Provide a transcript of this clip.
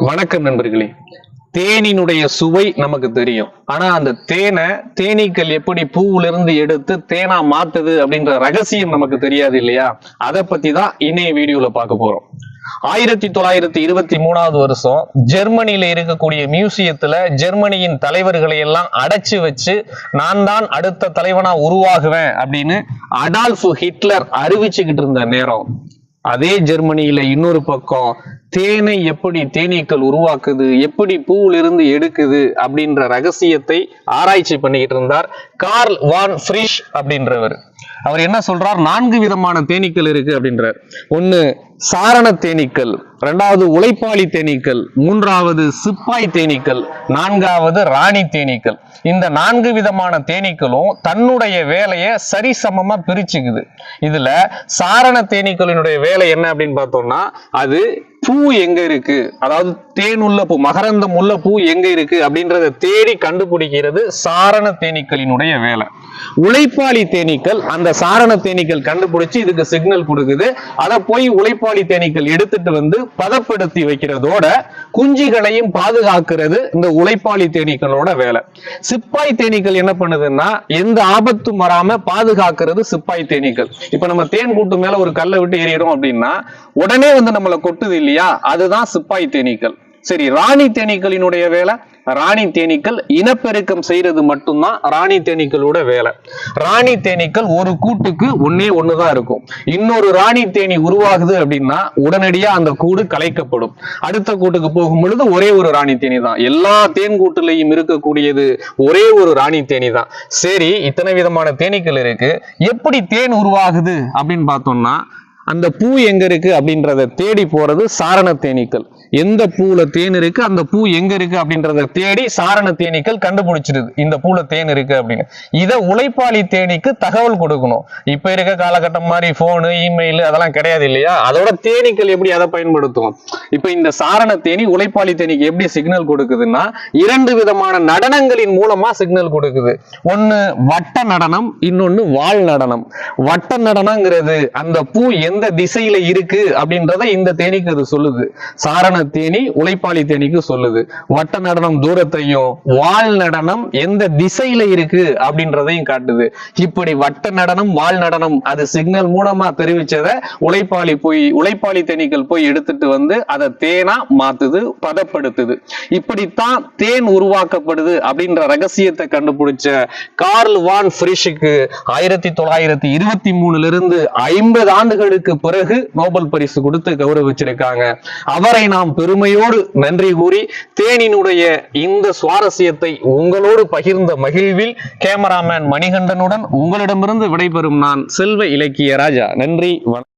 வணக்கம் நண்பர்களே. தேனினுடைய சுவை நமக்கு தெரியும். ஆனா அந்த தேனை தேனீக்கள் எப்படி பூவிலிருந்து எடுத்து தேனா மாத்துது அப்படின்ற ரகசியம் நமக்கு தெரியாது இல்லையா? அதை பத்தி தான் இணைய வீடியோல பார்க்க போறோம். ஆயிரத்தி தொள்ளாயிரத்தி இருபத்தி மூணாவது வருஷம் ஜெர்மனியில இருக்கக்கூடிய மியூசியத்துல ஜெர்மனியின் தலைவர்களை எல்லாம் அடைச்சு வச்சு நான் தான் அடுத்த தலைவனா உருவாகுவேன் அப்படின்னு அடால்ஃபு ஹிட்லர் அறிவிச்சுக்கிட்டு இருந்த நேரம். அதே ஜெர்மனியில இன்னொரு பக்கம் தேனை எப்படி தேனீக்கள் உருவாக்குது எப்படி பூவிலிருந்து எடுக்குது அப்படின்ற ரகசியத்தை ஆராய்ச்சி பண்ணிக்கிட்டு இருந்தார் கார்ல் வான் ஃப்ரிஷ் அப்படின்றவர். அவர் என்ன சொல்றார்? நான்கு விதமான தேனீக்கள் இருக்கு அப்படின்றார். ஒன்னு சாரண தேனீக்கள். ரெண்டாவது உழைப்பாளி தேனீக்கள். மூன்றாவது சிப்பாய் தேனீக்கள். நான்காவது ராணி தேனீக்கள். இந்த நான்கு விதமான தேனீக்களும் தன்னுடைய வேலையை சரிசமமா பிரிச்சுக்குது. இதுல சாரண தேனீக்களினுடைய வேலை என்ன அப்படின்னு பார்த்தோம்னா அது பூ எங்க இருக்கு? அதாவது தேன் உள்ள பூ மகரந்தம் உள்ள பூ எங்க இருக்கு அப்படின்றத தேடி கண்டுபிடிக்கிறது சாரண தேனீக்களினுடைய வேலை. உழைப்பாளி தேனீக்கள் அந்த சாரண தேனீக்கள் கண்டுபிடிச்சு இதுக்கு சிக்னல் கொடுக்குது. அதை போய் உழைப்பாளி தேனீக்கள் எடுத்துட்டு வந்து பதப்படுத்தி வைக்கிறதோட குஞ்சுகளையும் பாதுகாக்கிறது இந்த உழைப்பாளி தேனீக்களோட வேலை. சிப்பாய் தேனீக்கள் என்ன பண்ணுதுன்னா எந்த ஆபத்தும் வராம பாதுகாக்கிறது சிப்பாய் தேனீக்கள். இப்ப நம்ம தேன் கூட்டு மேல ஒரு கல்லை விட்டு ஏறிடும் அப்படின்னா உடனே வந்து நம்மளை கொட்டுது இல்லையா? அதுதான் சிப்பாய் தேனீக்கள். சரி ராணி தேனீக்களினுடைய வேலை ராணி தேனீக்கள் இனப்பெருக்கம் செய்யறது மட்டும்தான் ராணி தேனீக்களோட வேலை. ராணி தேனீக்கள் ஒரு கூட்டுக்கு ஒன்னே ஒண்ணுதான் இருக்கும். இன்னொரு ராணி தேனி உருவாகுது அப்படின்னா உடனடியா அந்த கூடு கலைக்கப்படும். அடுத்த கூட்டுக்கு போகும் பொழுது ஒரே ஒரு ராணி தேனி தான் எல்லா தேன் கூட்டுலையும் இருக்கக்கூடியது ஒரே ஒரு ராணி தேனி தான் சரி இத்தனை விதமான தேனீக்கள் இருக்கு. எப்படி தேன் உருவாகுது அப்படின்னு பார்த்தோம்னா அந்த பூ எங்க இருக்கு அப்படின்றத தேடி போறது சாரண தேனீக்கள். எந்த பூல தேன் இருக்கு அந்த பூ எங்க இருக்கு அப்படின்றத தேடி சாரண தேனீக்கள் கண்டுபிடிச்சிருது. இந்த பூல தேன் இருக்கு அப்படின்னு. இதை உழைப்பாளி தேனீக்கு தகவல் கொடுக்கணும். இப்ப இருக்க காலகட்டம் மாதிரி போனு இமெயில் அதெல்லாம் கிடையாது இல்லையா? அதோட தேனீக்கள் எப்படி அதை பயன்படுத்தும் இப்ப இந்த சாரண தேனி உழைப்பாளி தேனிக்கு எப்படி சிக்னல் கொடுக்குதுன்னா இரண்டு விதமான நடனங்களின் மூலமா சிக்னல் கொடுக்குது. ஒண்ணு வட்ட நடனம் இன்னொன்னு வாழ் நடனம். வட்ட நடனங்கிறது அந்த பூ எந்த திசையில இருக்கு அப்படின்றத இந்த தேனிக்கு அது சொல்லுது. சாரண தேனி உழைப்பாளி தேனிக்கு சொல்லுது. வட்ட நடனம் தூரத்தையும் வால் நடனம் எந்த திசையில இருக்கு அப்படின்றதையும் காட்டுது. இப்படி வட்ட நடனம் வால் நடனம் அது சிக்னல் மூலமா தெரிவிச்சதை உழைப்பாளி போய் உழைப்பாளி தேனீக்கள் போய் எடுத்துட்டு வந்து அதை தேனா மாத்துது பதப்படுத்துது. இப்படித்தான் தேன் உருவாக்கப்படுது அப்படின்ற ரகசியத்தை கண்டுபிடிச்ச கார்ல் வான் ஃப்ரிஷுக்கு ஆயிரத்தி தொள்ளாயிரத்தி இருபத்தி மூணுல இருந்து ஐம்பது ஆண்டுகளுக்கு பிறகு நோபல் பரிசு கொடுத்து கௌரவிச்சிருக்காங்க. அவரை நாம் பெருமையோடு நன்றி கூறி தேனினுடைய இந்த சுவாரஸ்யத்தை உங்களோடு பகிர்ந்த மகிழ்வில் கேமராமேன் மணிகண்டனுடன் உங்களிடமிருந்து விடைபெறும் நான் செல்வ இலக்கிய ராஜா. நன்றி வணக்கம்.